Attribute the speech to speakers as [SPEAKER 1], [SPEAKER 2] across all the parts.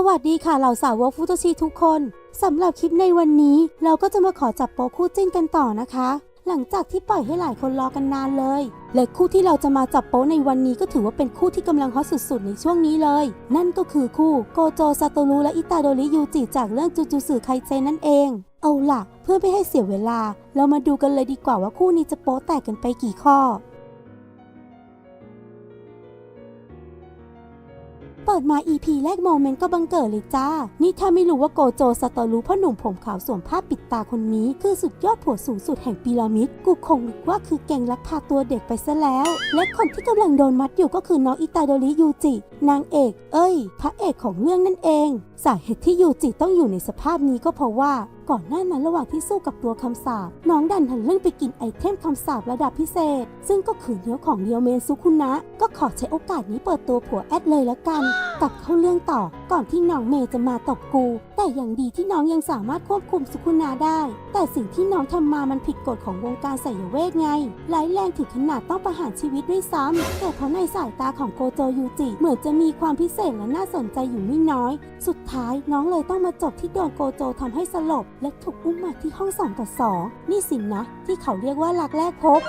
[SPEAKER 1] สวัสดีค่ะเหล่าสาวกฟุตชิทุกคนสำหรับคลิปในวันนี้ เราก็จะมาขอจับโปะคู่จิ้นกันต่อนะคะ หลังจากที่ปล่อยให้หลายคนรอกันนานเลย และคู่ที่เราจะมาจับโป๊ในวันนี้ก็ถือว่าเป็นคู่ที่กำลังฮอตสุดๆ ในช่วงนี้เลย นั่นก็คือคู่โกโจซาโตรุและอิตาโดริยูจิจากเรื่องจูจูสึไคเจนั่นเอง เอาล่ะ เพื่อไม่ให้เสียเวลา เรามาดูกันเลยดีกว่าว่าคู่นี้จะโป๊แตกกันไปกี่ข้อ เปิดมา EP แรกโมเมนต์ก็บังเกิดเลยจ้า นี่ถ้าไม่รู้ว่าโกโจสตอรู้พ่อหนุ่มผมขาวสวมผ้าปิดตาคนนี้ คือสุดยอดผัวสูงสุดแห่งพีระมิด กูคงนึกว่าคือแกงลักพาตัวเด็กไปซะแล้ว และคนที่กำลังโดนมัดอยู่ก็คือน้องอิตาโดริยูจิ นางเอก เอ้ย พระเอกของเรื่องนั่นเอง สาเหตุที่ยูจิต้องอยู่ในสภาพนี้ก็เพราะว่า ก่อนหน้านั้นระหว่างที่สู้กับตัวคำสาปน้องดันหันเรื่องไปกินไอเทมคำสาประดับพิเศษ ซึ่งก็คือเนื้อของเรียวเมนซุคุนะ ก็ขอใช้โอกาสนี้เปิดตัวผัวแอดเลยละกัน กลับเข้าเรื่องต่อก่อนที่น้องเมย์จะมาตบกู แต่อย่างดีที่น้องยังสามารถควบคุมสุคุนาได้ แต่สิ่งที่น้องทำมามันผิดกฎของวงการไสยเวทไงร้ายแรงถึงขนาดต้องประหารชีวิตด้วยซ้ำแต่เพราะในสายตาของโกโจยูจิเหมือนจะมีความพิเศษและน่าสนใจอยู่ไม่น้อย สุดท้ายน้องเลยต้องมาจบที่โดนโกโจทำให้สลบและถูกอุ้มมาที่ห้องสองต่อสองนี่สินนะ ที่เขาเรียกว่ารักแรกพบ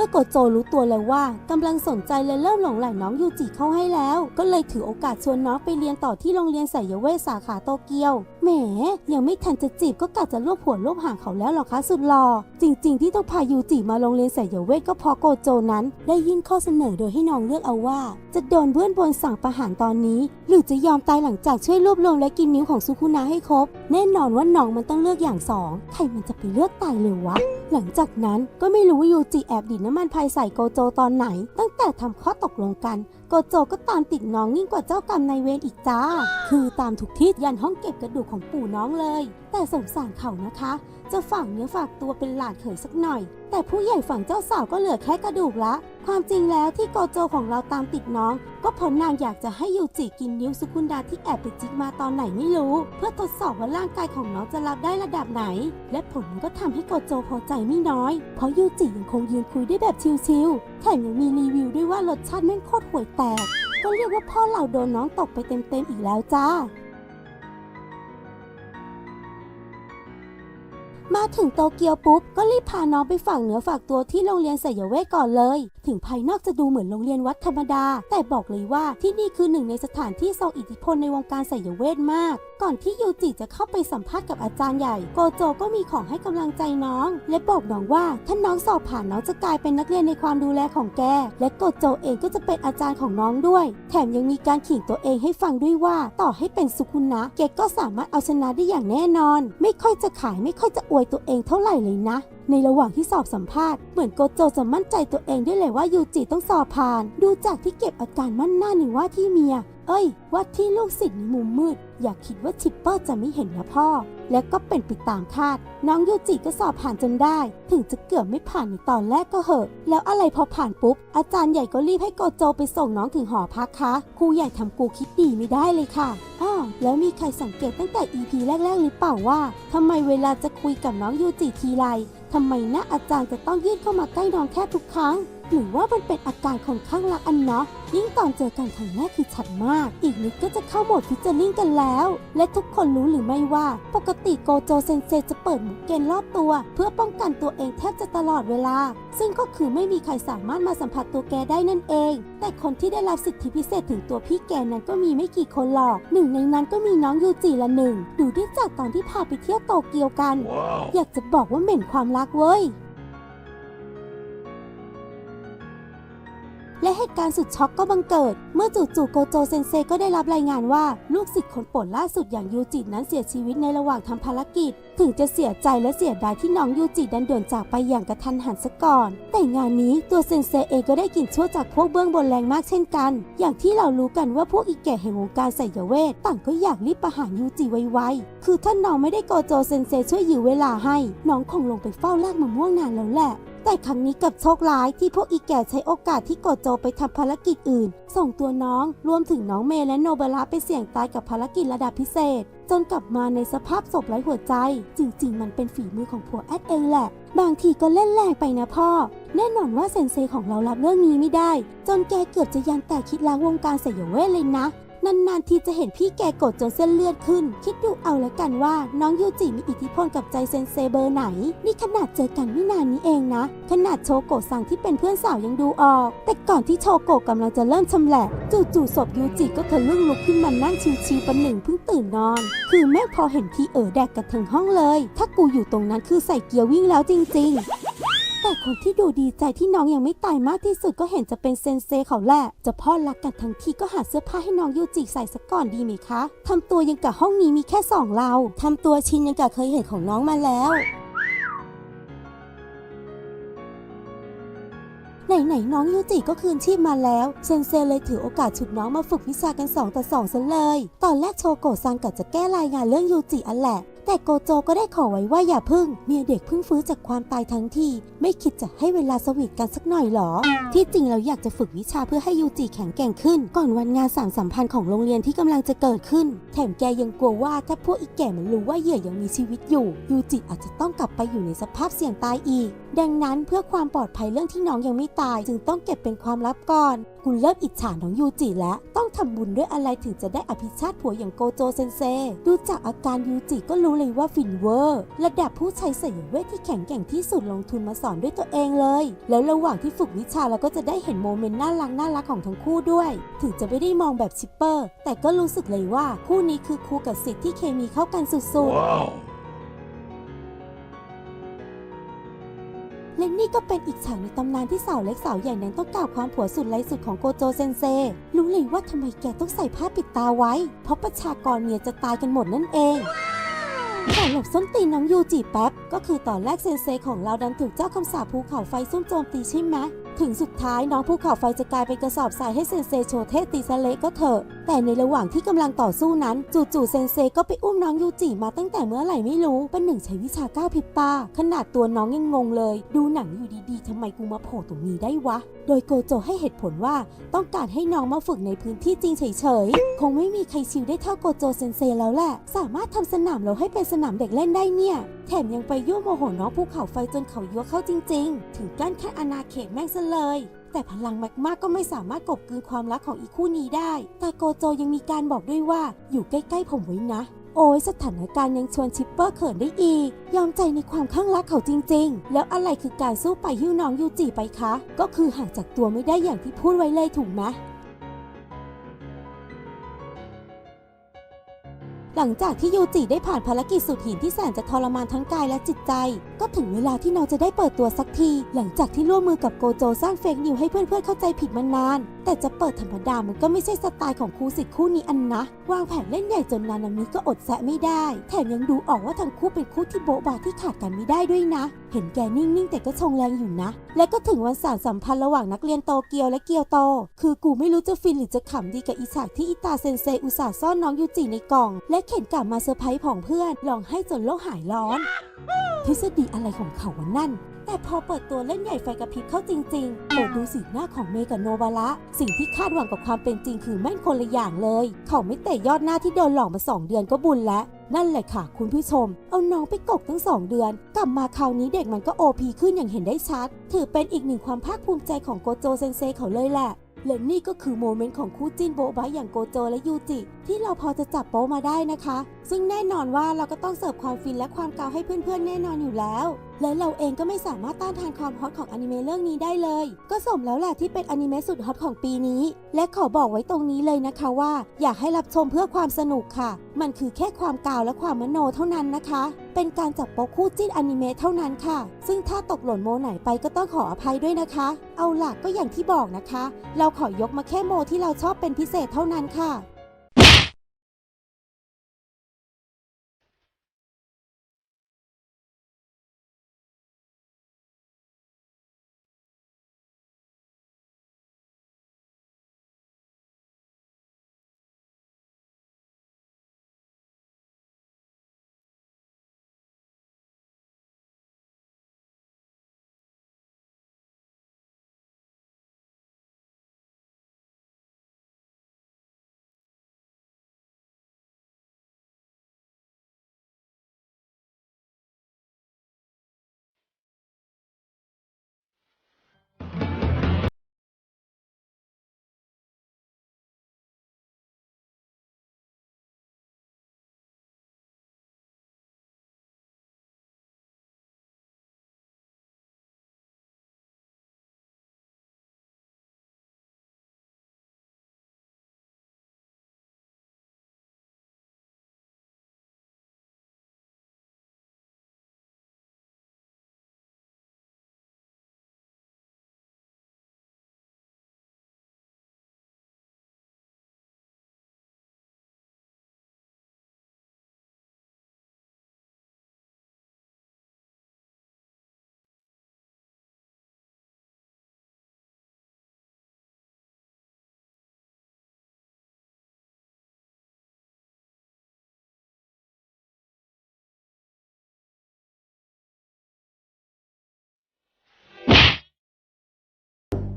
[SPEAKER 1] มื่อโกโจรู้ตัวแล้วว่ากำลังสนใจและเริ่มหลงใหลน้องยูจิเข้าให้แล้ว ก็เลยถือโอกาสชวนน้องไปเรียนต่อที่โรงเรียนไสยเวทสาขาโตเกียวแหมยังไม่ทันจะจีบก็กะจะรวบหัวรวบหางเขาแล้วหรอคะสุดหล่อจริง ๆ ที่ต้องพายูจิมาโรงเรียนไสยเวทก็เพราะโกโจนั้น ได้ยื่นข้อเสนอโดยให้น้องเลือกเอาว่า จะโดนเพื่อนบนสั่งประหารตอนนี้ หรือจะยอมตายหลังจากช่วยรวบรวมและกินนิ้วของซุคุนะให้ครบ แน่นอนว่าน้องมันต้องเลือกอย่างสองใครมันจะไปเลือกตายเลยวะหลังจากนั้นก็ไม่รู้ว่ายูจิแอบดิดน้ำมันพายใส่โกโจตอนไหน ตั้งแต่ทำข้อตกลงกัน โกโจก็ตามติดน้องยิ่งกว่าเจ้ากรรมนายเวรอีกจ้า คือตามทุกที่ยันห้องเก็บกระดูกของปู่น้องเลย แต่สงสารเขานะคะ จะฝากเนื้อฝากตัวเป็นหลานเขยสักหน่อย แต่ผู้ใหญ่ฝั่งเจ้าสาวก็เหลือแค่กระดูกละ ความจริงแล้วที่โกโจของเราตามติดน้อง ก็เพราะนางอยากจะให้ยูจิกินนิ้วสุกุนดาที่แอบไปจิกมาตอนไหนไม่รู้ เพื่อทดสอบว่าร่างกายของน้องจะรับได้ระดับไหน และผลก็ทำให้โกโจพอใจไม่น้อย เพราะยูจิยังคงยืนคุยได้แบบชิลๆแถมยังมีรีวิวด้วยว่ารสชาติแม่งโคตรห่วยแตก ก็เรียกว่าพ่อเราโดนน้องตกไปเต็มๆอีกแล้วจ้า มาถึงโตเกียวปุ๊บ ก็รีบพาน้องไปฝากเนื้อฝากตัวที่โรงเรียนสยเวทก่อนเลย ถึงภายนอกจะดูเหมือนโรงเรียนวัดธรรมดา แต่บอกเลยว่าที่นี่คือหนึ่งในสถานที่ทรงอิทธิพลในวงการสยเวทมาก ก่อนที่ยูจิจะเข้าไปสัมภาษณ์กับอาจารย์ใหญ่ โกโจก็มีของให้กำลังใจน้อง และบอกน้องว่าถ้าน้องสอบผ่านน้องจะกลายเป็นนักเรียนในความดูแลของแก และโกโจเองก็จะเป็นอาจารย์ของน้องด้วย แถมยังมีการขิงตัวเองให้ฟังด้วยว่า ต่อให้เป็นสุคุนะแกก็สามารถเอาชนะได้อย่างแน่นอน ไม่ค่อยจะขายไม่ค่อยจะอวยตัวเองเท่าไหร่เลยนะในระหว่างที่สอบสัมภาษณ์ เหมือนโกโจจะมั่นใจตัวเองได้เลยว่ายูจิต้องสอบผ่าน ดูจากที่เก็บอาการมั่นหน้าในว่าที่เมีย เอ้ย ว่าที่ลูกศิษย์ในมุมมืด อย่าคิดว่าชิปเปอร์จะไม่เห็นนะพ่อ และก็เป็นไปตามคาด น้องยูจิก็สอบผ่านจนได้ ถึงจะเกือบไม่ผ่านในตอนแรกก็เหอะ แล้วอะไรพอผ่านปุ๊บ อาจารย์ใหญ่ก็รีบให้โกโจไปส่งน้องถึงหอพักคะครูใหญ่ทำกูคิดดีไม่ได้เลยค่ะอ้อแล้วมีใครสังเกตตั้งแต่ EP แรก ๆ หรือเปล่าว่าทำไมเวลาจะคุยกับน้องยูจิทีไรทำไมหน้าอาจารย์จะต้องยื่นเข้ามาใกล้น้องแค่ทุกครั้ง หรือว่ามันเป็นอาการของข้างรักอันเนาะยิ่งตอนเจอกันครั้งแรกคือชัดมาก อีกนิดก็จะเข้าโหมดฟิชเจอริ่งกันแล้ว และทุกคนรู้หรือไม่ว่า ปกติโกโจเซนเซจะเปิดหมุกเกนรอบตัว เพื่อป้องกันตัวเองแทบจะตลอดเวลา ซึ่งก็คือไม่มีใครสามารถมาสัมผัสตัวแกได้นั่นเอง แต่คนที่ได้รับสิทธิพิเศษถึงตัวพี่แกนั้นก็มีไม่กี่คนหรอกหนึ่งในนั้นก็มีน้องยูจิละหนึ่งดูได้จากตอนที่พาไปเที่ยวโตเกียวกัน อยากจะบอกว่าเหม็นความรักเว้ย และเหตุการณ์สุดช็อกก็บังเกิด เมื่อจู่ๆโกโจเซนเซก็ได้รับรายงานว่าลูกศิษย์คนโปรดล่าสุดอย่างยูจินั้นเสียชีวิตในระหว่างทำภารกิจ ถึงจะเสียใจและเสียดายที่น้องยูจิดันด่วนจากไปอย่างกระทันหันซะก่อน แต่งานนี้ตัวเซนเซเองก็ได้กลิ่นชั่วจากพวกเบื้องบนแรงมากเช่นกัน อย่างที่เรารู้กันว่าพวกอีแก่แห่งวงการไสยเวทต่างก็อยากรีบประหารยูจิไวๆคือถ้าน้องไม่ได้โกโจเซนเซช่วยยื้อเวลาให้ น้องคงลงไปเฝ้ารากมะม่วงนานแล้วแหละ แต่ครั้งนี้กับโชคร้ายที่พวกอีแก่ใช้โอกาสที่โกโจไปทำภารกิจอื่น ส่งตัวน้องรวมถึงน้องเมย์และโนเบระไปเสี่ยงตายกับภารกิจระดับพิเศษ จนกลับมาในสภาพศพไร้หัวใจ จริง ๆ มันเป็นฝีมือของผัวแอดเองแหละ บางทีก็เล่นแรงไปนะพ่อ แน่นอนว่าเซนเซของเรารับเรื่องนี้ไม่ได้ จนแกเกือบจะยันแต่คิดล้างวงการเสยองเวทเลยนะ นานๆทีจะเห็นพี่แกกดจนเส้นเลือดขึ้น คิดดูเอาแล้วกันว่าน้องยูจิมีอิทธิพลกับใจเซนเซเบอร์ไหน นี่ขนาดเจอกันไม่นานนี้เองนะ ขนาดโชโกะสั่งที่เป็นเพื่อนสาวยังดูออก แต่ก่อนที่โชโกะกำลังจะเริ่มชำแหละจู่ๆศพยูจิก็ทะลึ่งลุกขึ้นมานั่งชิวๆประหนึ่งเพิ่งตื่นนอน คือแม่พอเห็นทีเออแดกกันทั้งห้องเลย ถ้ากูอยู่ตรงนั้นคือใส่เกียร์วิ่งแล้วจริง ๆ แต่คนที่ดูดีใจที่น้องยังไม่ตายมากที่สุดก็เห็นจะเป็นเซนเซเขาแหละ จะพ่อรักกันทั้งทีก็หาเสื้อผ้าให้น้องยูจิใส่สักก่อนดีไหมคะ ทำตัวยังกับห้องนี้มีแค่สองเรา ทำตัวชินยังกับเคยเห็นของน้องมาแล้วไหนๆน้องยูจิก็คืนชีพมาแล้ว เซนเซเลยถือโอกาสฉุดน้องมาฝึกวิชากัน 2 ต่อ2ซะเลย ตอนแรกโชโกะซังกะจะแก้รายงานเรื่องยูจิอันแหละ แต่โกโจก็ได้ขอไว้ว่าอย่าพึ่ง เมียเด็กเพิ่งฟื้นจากความตายทั้งทีไม่คิดจะให้เวลาสวีทกันสักหน่อยหรอ ที่จริงเราอยากจะฝึกวิชาเพื่อให้ยูจิแข็งแกร่งขึ้น ก่อนวันงานสามสัมพันธ์ของโรงเรียนที่กำลังจะเกิดขึ้น แถมแกยังกลัวว่าถ้าพวกอีแก่มันรู้ว่าเหยื่อยังมีชีวิตอยู่ยูจิอาจจะต้องกลับไปอยู่ในสภาพเสี่ยงตายอีก ดังนั้นเพื่อความปลอดภัยเรื่องที่น้องยังไม่ตาย จึงต้องเก็บเป็นความลับก่อนคุณเริ่มอิจฉาน้องยูจิแล้ว ต้องทำบุญด้วยอะไรถึงจะได้อภิชาติผัวอย่างโกโจเซนเซดูจากอาการยูจิก็รู้เลยว่าฟินเวอร์ระดับผู้ใช้สยองเวทที่แข็งแกร่งที่สุดลงทุนมาสอนด้วยตัวเองเลย แล้วระหว่างที่ฝึกวิชาเราก็จะได้เห็นโมเมนต์น่ารักน่ารักของทั้งคู่ด้วย ถึงจะไม่ได้มองแบบชิปเปอร์ แต่ก็รู้สึกเลยว่าคู่นี้คือครูกับศิษย์ที่เคมีเข้ากันสุดๆ
[SPEAKER 2] Wow.
[SPEAKER 1] และนี่ก็เป็นอีกฉากในตำนานที่สาวเล็กสาวใหญ่นั้นต้องกล่าวความผัวสุดไร้สุดของโกโจเซนเซ รู้เลยว่าทำไมแกต้องใส่ผ้าปิดตาไว้ เพราะประชากรเมียจะตายกันหมดนั่นเอง แต่หลบส้นตีนน้องยูจีแป๊บ ก็คือตอนแรกเซนเซของเราดันถูกเจ้าคำสาปภูเขาไฟซุ่มโจมตีใช่ไหม ถึงสุดท้ายน้องภูเขาไฟจะกลายเป็นกระสอบทรายให้เซนเซโชเทตีซะเละก็เถอะ แต่ในระหว่างที่กำลังต่อสู้นั้น จู่ๆเซนเซก็ไปอุ้มน้องยูจิมาตั้งแต่เมื่อไหร่ไม่รู้เป็นหนึ่งใช้วิชาก้าวพิบตาขนาดตัวน้องยังงงเลย ดูหนังอยู่ดีๆทำไมกูมาโผล่ตรงนี้ได้วะ โดยโกโจให้เหตุผลว่าต้องการให้น้องมาฝึกในพื้นที่จริงเฉยๆ คงไม่มีใครชิวได้เท่าโกโจเซนเซแล้วแหละ สามารถทำสนามเราให้เป็นสนามเด็กเล่นได้เนี่ยแถมยังไปยั่วโมโหน้องภูเขาไฟจนเขายั่วเข้าจริง ๆ ถึงกั้นแค่อาณาเขตแม่งซะเลย แต่พลังแมกมาก็ไม่สามารถกบกืนความรักของอีกคู่นี้ได้ แต่โกโจยังมีการบอกด้วยว่าอยู่ใกล้ๆผมไว้นะ โอ้ยสถานการณ์ยังชวนชิปเปอร์เขินได้อีก ยอมใจในความข้างรักเขาจริง ๆ แล้วอะไรคือการสู้ไปหิ้วน้องยูจิไปคะ ก็คือห่างจากตัวไม่ได้อย่างที่พูดไว้เลยถูกไหม หลังจากที่ยูจิได้ผ่านภารกิจสุดหินที่แสนจะทรมานทั้งกายและจิตใจ ก็ถึงเวลาที่น้องจะได้เปิดตัวสักที หลังจากที่ร่วมมือกับโกโจสร้างเฟกนิวให้เพื่อนๆเข้าใจผิดมานาน แต่จะเปิดธรรมดามันก็ไม่ใช่สไตล์ของครูสิทธิ์คู่นี้อันนะ วางแผนเล่นใหญ่จนนานามิก็อดแซะไม่ได้ แถมยังดูออกว่าทั้งคู่เป็นคู่ที่โบ๊ะบาที่ขาดกันไม่ได้ด้วยนะ เห็นแกนิ่งๆ แต่ก็ชงแรงอยู่นะ และก็ถึงวันสารสัมพันธ์ระหว่างนักเรียนโตเกียวและเกียวโต คือกูไม่รู้จะฟินหรือจะขำดีกับอีฉากที่อิตาเซนเซอุตส่าห์ซ่อนน้องยูจิในกล่องและเข็นกลับมาเซอร์ไพรส์ของเพื่อนลองให้จนโลกหายร้อน ทฤษฎีอะไรของเขาวะนั่น แต่พอเปิดตัวเล่นใหญ่ไฟกระพริบเข้าจริงๆโปรดดูสีหน้าของเมกับโนบาระสิ่งที่คาดหวังกับความเป็นจริงคือแม่คนละอย่างเลย เขาไม่เตะยอดหน้าที่โดนหลอกมาสองเดือนก็บุญแล้วนั่นแหละค่ะ คุณผู้ชม เอาน้องไปกกตั้งสองเดือน กลับมาคราวนี้เด็กมันก็โอพีขึ้นอย่างเห็นได้ชัด ถือเป็นอีกหนึ่งความภาคภูมิใจของโกโจเซนเซเขาเลยแหละ และนี่ก็คือโมเมนต์ของคู่จิ้นโบ๊ะบะอย่างโกโจและยูจิ ที่เราพอจะจับโป๊มาได้นะคะ ซึ่งแน่นอนว่าเราก็ต้องเสิร์ฟความฟินและความเกาให้เพื่อนๆ แน่นอนอยู่แล้ว และเราเองก็ไม่สามารถต้านทานความฮอตของอนิเมะเรื่องนี้ได้เลย ก็สมแล้วแหละที่เป็นอนิเมะสุดฮอตของปีนี้ และขอบอกไว้ตรงนี้เลยนะคะว่า อยากให้รับชมเพื่อความสนุกค่ะ มันคือแค่ความกาวและความมโนเท่านั้นนะคะ เป็นการจับโป๊คู่จิ้นอนิเมะเท่านั้นค่ะ ซึ่งถ้าตกหล่นโมไหนไปก็ต้องขออภัยด้วยนะคะ เอาล่ะก็อย่างที่บอกนะคะ เราขอยกมาแค่โมที่เราชอบเป็นพิเศษเท่านั้นค่ะ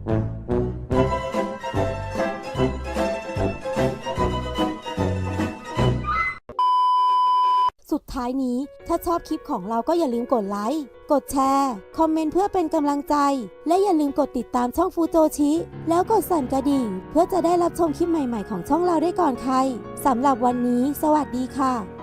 [SPEAKER 1] สุดท้ายนี้ถ้าชอบคลิปของเราก็อย่าลืมกดไลค์ กดแชร์ คอมเมนต์เพื่อเป็นกำลังใจ และอย่าลืมกดติดตามช่องฟูโจชิ แล้วกดสั่นกระดิ่ง เพื่อจะได้รับชมคลิปใหม่ๆของช่องเราได้ก่อนใครสำหรับวันนี้ สวัสดีค่ะ